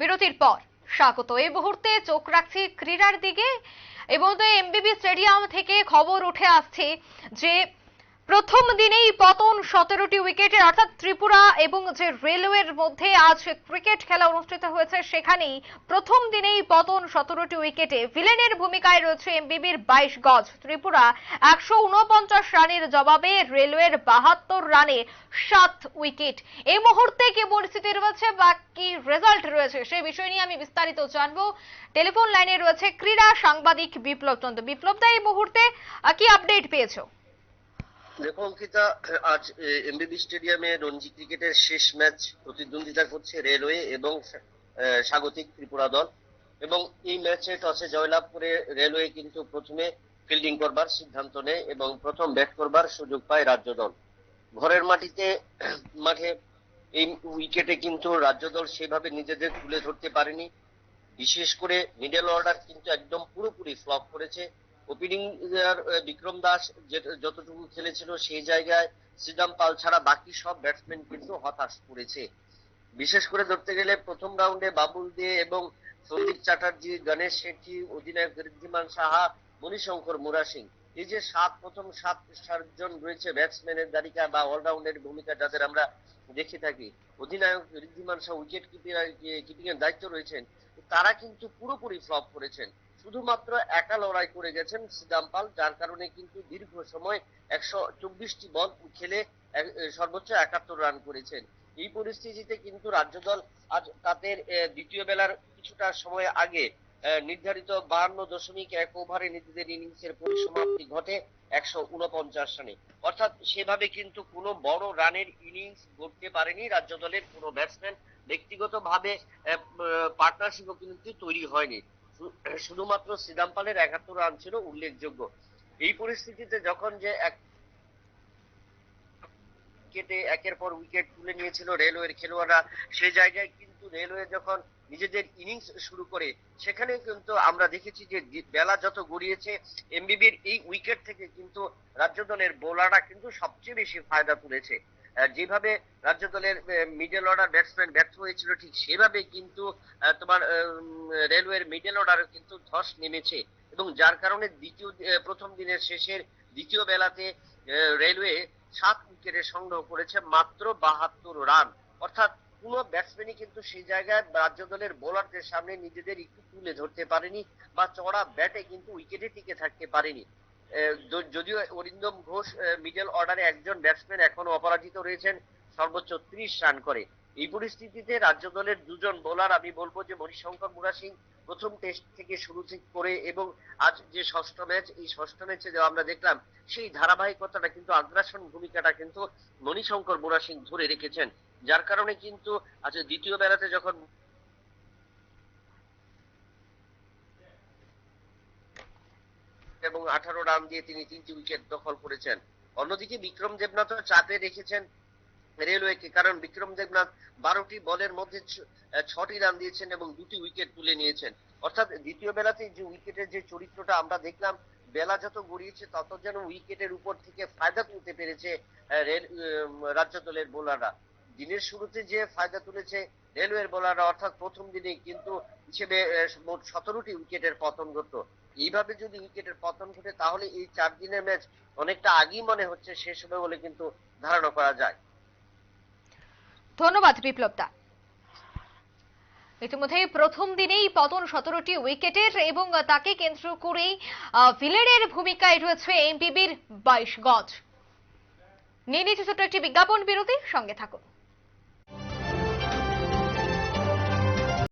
বিরতির পর। স্বাগত। এই মুহূর্তে চোখ রাখছি ক্রীড়ার দিকে। এবং তো এমবিবি স্টেডিয়াম থেকে খবর উঠে আসছে যে প্রথম দিনেই পতন সতেরোটি উইকেটে, অর্থাৎ ত্রিপুরা এবং যে রেলওয়ের মধ্যে আজ ক্রিকেট খেলা অনুষ্ঠিত হয়েছে, সেখানেই প্রথম দিনেই পতন সতেরোটি উইকেটে। ভিলেনের ভূমিকায় রয়েছে এমবিবির বাইশ গজ। ত্রিপুরা একশো উনপঞ্চাশ রানের জবাবে রেলওয়ের বাহাত্তর রানে সাত উইকেট। এই মুহূর্তে কি পরিস্থিতি রয়েছে বা কি রেজাল্ট রয়েছে সেই বিষয় নিয়ে আমি বিস্তারিত জানব। টেলিফোন লাইনে রয়েছে ক্রীড়া সাংবাদিক বিপ্লব চন্দ্র। বিপ্লব দা, এই মুহূর্তে কি আপডেট পেয়েছ? দেখো অঙ্কিতা আজ এমবিবি স্টেডিয়ামে রঞ্জি ক্রিকেটের শেষ ম্যাচ প্রতিদ্বন্দ্বিতা করছে রেলওয়ে এবং স্বাগতিক ত্রিপুরা দল। এবং এই ম্যাচে টসে জয়লাভ করে রেলওয়ে কিন্তু প্রথমে ফিল্ডিং করবার সিদ্ধান্ত নেয় এবং প্রথম ব্যাট করবার সুযোগ পায় রাজ্য দল। ঘরের মাটিতে, মাঠে এই উইকেটে কিন্তু রাজ্য দল সেভাবে নিজেদের তুলে ধরতে পারেনি। বিশেষ করে মিডল অর্ডার কিন্তু একদম পুরোপুরি ফ্লপ করেছে। ওপেনিং বিক্রম দাস যতটুকু খেলেছিল সেই জায়গায় শ্রীরাম পাল ছাড়া বাকি সব ব্যাটসম্যান কিন্তু হতাশ করেছে। বিশেষ করে ধরতে গেলে প্রথম রাউন্ডে বাবুল দে এবং সন্দীপ চ্যাটার্জি, গণেশ শেঠি, অধিনায়ক ঋদ্ধিমান সাহা, মণিশঙ্কর মুরা সিং। এই যে সাত, প্রথম সাত সাতজন রয়েছে ব্যাটসম্যানের তালিকা বা অলরাউন্ডের ভূমিকা যাদের আমরা দেখে থাকি। অধিনায়ক ঋদ্ধিমান শাহ উইকেট কিপিং এর দায়িত্ব রয়েছেন। তারা কিন্তু পুরোপুরি ফ্লপ করেছেন। শুধুমাত্র একা লড়াই করে গেছেন শ্রীরাম পাল, যার কারণে কিন্তু দীর্ঘ সময় একশো চব্বিশটি বল খেলে সর্বোচ্চ একাত্তর রান করেছেন। এই পরিস্থিতিতে কিন্তু রাজ্য দল আজ তাদের দ্বিতীয় বেলার কিছুটা সময় আগে নির্ধারিত বাহান্ন দশমিক এক ওভারে নিজেদের ইনিংসের পরিসমাপ্তি ঘটে একশো উনপঞ্চাশ রানে। অর্থাৎ সেভাবে কিন্তু কোনো বড় রানের ইনিংস করতে পারেনি রাজ্য দলের কোনো ব্যাটসম্যান। ব্যক্তিগত ভাবে পার্টনারশিপও কিন্তু তৈরি হয়নি। শুধুমাত্র শ্রীরাম পালের একাত্তর রান ছিল উল্লেখযোগ্য। এই পরিস্থিতিতে যখন যে এক উইকেটে একের পর উইকেট তুলে নিয়েছিল রেলওয়ের খেলোয়াড়রা সেই জায়গায় কিন্তু রেলওয়ে যখন নিজেদের ইনিংস শুরু করে সেখানে কিন্তু আমরা দেখেছি যে বেলা যত গড়িয়েছে, এমবিবির এই উইকেট থেকে কিন্তু রাজ্য দলের বোলাররা কিন্তু সবচেয়ে বেশি ফায়দা তুলেছে। যেভাবে রাজ্য দলের মিডল অর্ডার ব্যাটসম্যান ব্যর্থ হয়েছিল ঠিক সেভাবে কিন্তু তোমার রেলওয়ের মিডল অর্ডার কিন্তু ধস নেমেছে। এবং যার কারণে দ্বিতীয় প্রথম দিনের শেষের দ্বিতীয় বেলাতে রেলওয়ে সাত উইকেটে সংগ্রহ করেছে মাত্র বাহাত্তর রান। অর্থাৎ কোন ব্যাটসম্যানই কিন্তু সেই জায়গায় রাজ্য দলের বোলারদের সামনে নিজেদের একটু তুলে ধরতে পারেনি বা চড়া ব্যাটে কিন্তু উইকেটে টিকে থাকতে পারেনি। যদিও অরিন্দম ঘোষ মিডল অর্ডারে একজন ব্যাটসম্যান এখনও অপরাজিত রয়েছেন, সর্বোচ্চ ত্রিশ রান করে। এই পরিস্থিতিতে রাজ্য দলের দুজন বোলার আমি বলব যে মণিশঙ্কর মুরা সিং প্রথম টেস্ট থেকে শুরু করে এবং আজ যে ষষ্ঠ ম্যাচ এই ষষ্ঠ ম্যাচে যে আমরা দেখলাম, সেই ধারাবাহিকতাটা কিন্তু আগ্রাসন ভূমিকাটা কিন্তু মণিশঙ্কর মুরা সিং ধরে রেখেছেন। যার কারণে কিন্তু আজ দ্বিতীয় বেলাতে যখন এবং আঠারো রান দিয়ে তিনি তিনটি উইকেট দখল করেছেন। অন্যদিকে বিক্রম দেবনাথ চাপে রেখেছেন রেলওয়েকে, কারণ বিক্রম দেবনাথ বারোটি বলের মধ্যে ছটি রান দিয়েছেন এবং দুটি উইকেট তুলে নিয়েছেন। অর্থাৎ দ্বিতীয় বেলাতে যে উইকেটের যে চরিত্রটা আমরা দেখলাম, বেলা যত গড়িয়েছে, তত যেন উইকেটের উপর থেকে ফায়দা তুলতে পেরেছে রাজ্য দলের বোলাররা। দিনের শুরুতে যে ফায়দা তুলেছে রেলওয়ের বোলাররা অর্থাৎ প্রথম দিনে কিন্তু হিসেবে মোট সতেরোটি উইকেটের পতন ঘটতো এইভাবে যদি উইকেটের পতন ঘটে তাহলে এই চার দিনের ম্যাচ অনেকটা আগেই মনে হচ্ছে শেষ হবে বলে কিন্তু ধারণা করা যায়। ধন্যবাদ বিপ্লব দা ইতিমধ্যে প্রথম দিনেই পতন সতেরোটি উইকেটের এবং তাকে কেন্দ্র করেই আহ, ভিলেনের ভূমিকায় রয়েছে এমপিবির বাইশ গজ। নিয়ে নিচ্ছে ছোট্ট একটি বিজ্ঞাপন বিরতি সঙ্গে থাকুন।